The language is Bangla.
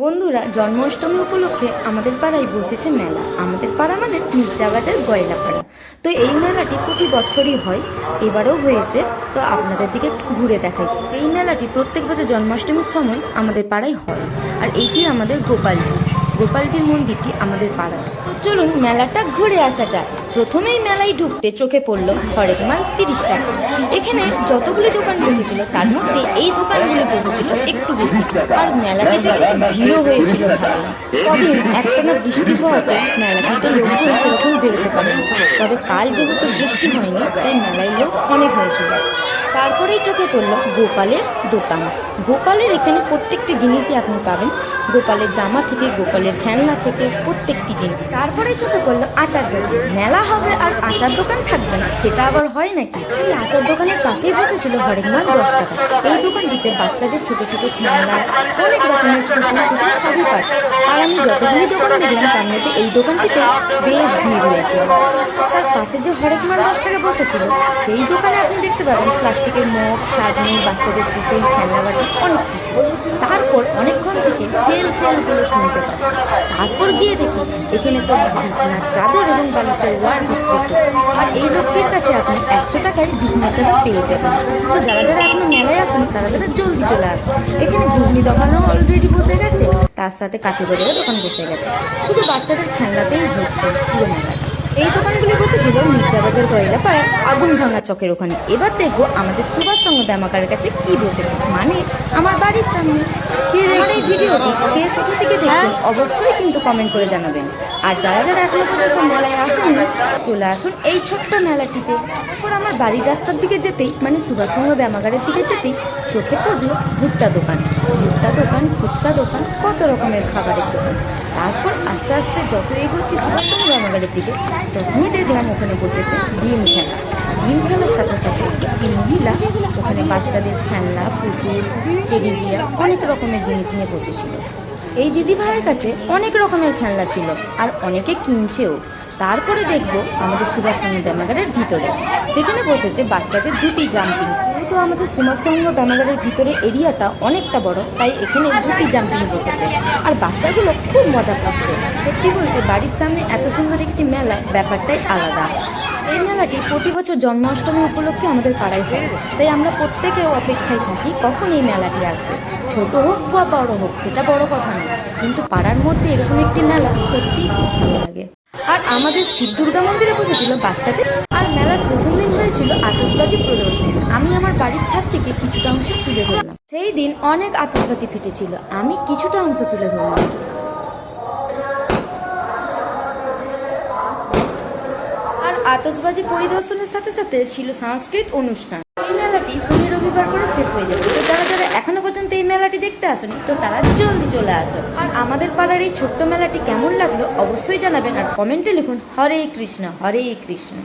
বন্ধুরা, জন্মাষ্টমী উপলক্ষে আমাদের পাড়ায় বসেছে মেলা। আমাদের পাড়া মানে মির্জাবাজার গয়লা পাড়া তো এই মেলাটি প্রতি বছরই হয়, এবারও হয়েছে। তো আপনাদের দিকে ঘুরে দেখাই। এই মেলাটি প্রত্যেক বছর জন্মাষ্টমীর সময় আমাদের পাড়ায় হয়। আর এইটি আমাদের গোপালজি। গোপালজির মন্দিরটি আমাদের পাড়া তো চলুন, মেলাটা ঘুরে আসা যাক। প্রথমেই মেলায় ঢুকতে চোখে পড়ল হরেক মাল তিরিশ টাকা। এখানে যতগুলি দোকান বসেছিল, তার মধ্যে এই দোকানগুলি বসেছিল একটু বেশি আর মেলাটিতে কিন্তু ভিড়ও হয়েছিল তবে একটানা বৃষ্টি হওয়াতে মেলাটিতে লোকজন সেরকম বেরোতে পারেনি। তবে কাল যেহেতু বৃষ্টি হয়নি, তাই মেলায় লোক অনেক হয়েছিল। তারপরেই চোখে পড়ল গোপালের দোকান। গোপালের এখানে প্রত্যেকটি জিনিসই আপনি পাবেন। গোপালের জামা থেকে, গোপালের খেলনা থেকে প্রত্যেকটি জিনিস। তারপরে চোখে পড়ল আচার দোকান। মেলা হবে আর আচার দোকান থাকবে না। সেটা আবার হয় নাকি? এই আচার দোকানের পাশেই বসেছিল হরেক মাল দশ টাকা। এই দোকানটিতে বাচ্চাদের ছোট ছোট খেলনা, অনেক রকমের পুতুল পুতুল সবই পায়। আর আমি যতগুলি দোকান দেখলাম, তার মধ্যে এই দোকানটিতে বেশ ভিড় হয়েছিল। তার পাশে যে হরেক মাল দশ টাকা বসেছিল, সেই দোকানে আপনি দেখতে পাবেন প্লাস্টিকের মগ ছাড়নি বাচ্চাদের পুতুল খেলনা বাটি অনেক কিছু। তারপর অনেকক্ষণ থেকে সেল সেলগুলো শুনতে পাচ্ছি। তারপর গিয়ে দেখি, এখানে তো বিছনার চাদর এবং বালিশের ওয়ার। আর এই লোকটির কাছে আপনি একশো টাকায় বিছনার চাদর পেয়ে যাবেন। তো যারা যারা এখনও মেলায় আসুন, তারা তারা জলদি চলে আসুন। এখানে ঘুগনি দোকানও অলরেডি বসে গেছে, তার সাথে কাঠি বাজারও দোকান বসে গেছে। শুধু বাচ্চাদের খেলনাতেই ভর্তি পুরো মেলাটা এই দোকানগুলি বসেছিল মির্জাবাজার গয়লা পাড়ায় আগুন ভাঙা চকের ওখানে। এবার দেখব আমাদের সুভাষচন্দ্র ব্যামাকারের কাছে কি বসেছে। মানে আমার বাড়ির সামনে। কে এই ভিডিওটি কে কোথা থেকে দেখছেন অবশ্যই কিন্তু কমেন্ট করে জানাবেন। আর যারা যারা এখনও পর্যন্ত মেলায় আসেননি, চলে আসুন এই ছোট্ট মেলাটিতে। তারপর আমার বাড়ির রাস্তার দিকে যেতেই মানে সুভাষচন্দ্র ব্যামাগারের দিকে যেতেই চোখে পড়ল ভুট্টা দোকান। ভুট্টা দোকান, ফুচকা দোকান, কত রকমের খাবারের দোকান। তারপর আস্তে আস্তে যত এগোচ্ছি সুভাষচন্দ্র ব্যামাগারের দিকে, তখনই দেখলাম ওখানে বসেছে ডিম খেলা। ডিম খেলার সাথে সাথে একটি মহিলা ওখানে বাচ্চাদের খেলনা, পুতুল, টেডি বিয়ার, অনেক রকমের জিনিস নিয়ে বসেছিল। এই দিদি ভাইয়ের কাছে অনেক রকমের খেলনা ছিল আর অনেকে কিনছেও। তারপরে দেখব আমাদের সুভাষচন্দ্র ব্যামাগারের ভিতরে। সেখানে বসেছে বাচ্চাদের দুটি জাম্পিং আমাদের সুভাষচন্দ্র ব্যামাগারের ভিতরে এরিয়াটা অনেকটা বড়, তাই এখানে দুটি জাম্পিং বসেছে। আর বাচ্চাগুলো খুব মজা পাচ্ছে। সত্যি বলতে বাড়ির সামনে এত সুন্দর একটি মেলা ব্যাপারটাই আলাদা। এই মেলাটি প্রতি বছর জন্মাষ্টমী উপলক্ষে আমাদের পাড়ায় হয়। তাই আমরা প্রত্যেকেও অপেক্ষায় থাকি কখন এই মেলাটি আসবে। ছোট হোক বা বড় হোক, সেটা বড় কথা নয়। কিন্তু পাড়ার মধ্যে এরকম একটি মেলা সত্যিই খুব ভালো লাগে। আর আমাদের শিব দুর্গা মন্দিরে বসেছিল বাচ্চাদের মেলার প্রথম দিন হয়েছিল আতশবাজি প্রদর্শনী। আমি আমার বাড়ির ছাদ থেকে কিছুটা অংশ তুলে ধরলাম। সেই দিন অনেক আতশবাজি ফেটেছিল। আমি কিছুটা অংশ তুলে ধরলাম। আর আতশবাজি পরিদর্শনের সাথে সাথে ছিল সাংস্কৃতিক অনুষ্ঠান। এই মেলাটি শনি রবিবার করে শেষ হয়ে যাবে। তো যারা যারা এখনও পর্যন্ত এই মেলাটি দেখতে আসেনি, তো তারা জলদি চলে আসো আর আমাদের পাড়ার এই ছোট্ট মেলাটি কেমন লাগল অবশ্যই জানাবেন। আর কমেন্টে লিখুন, হরে কৃষ্ণ হরে কৃষ্ণ।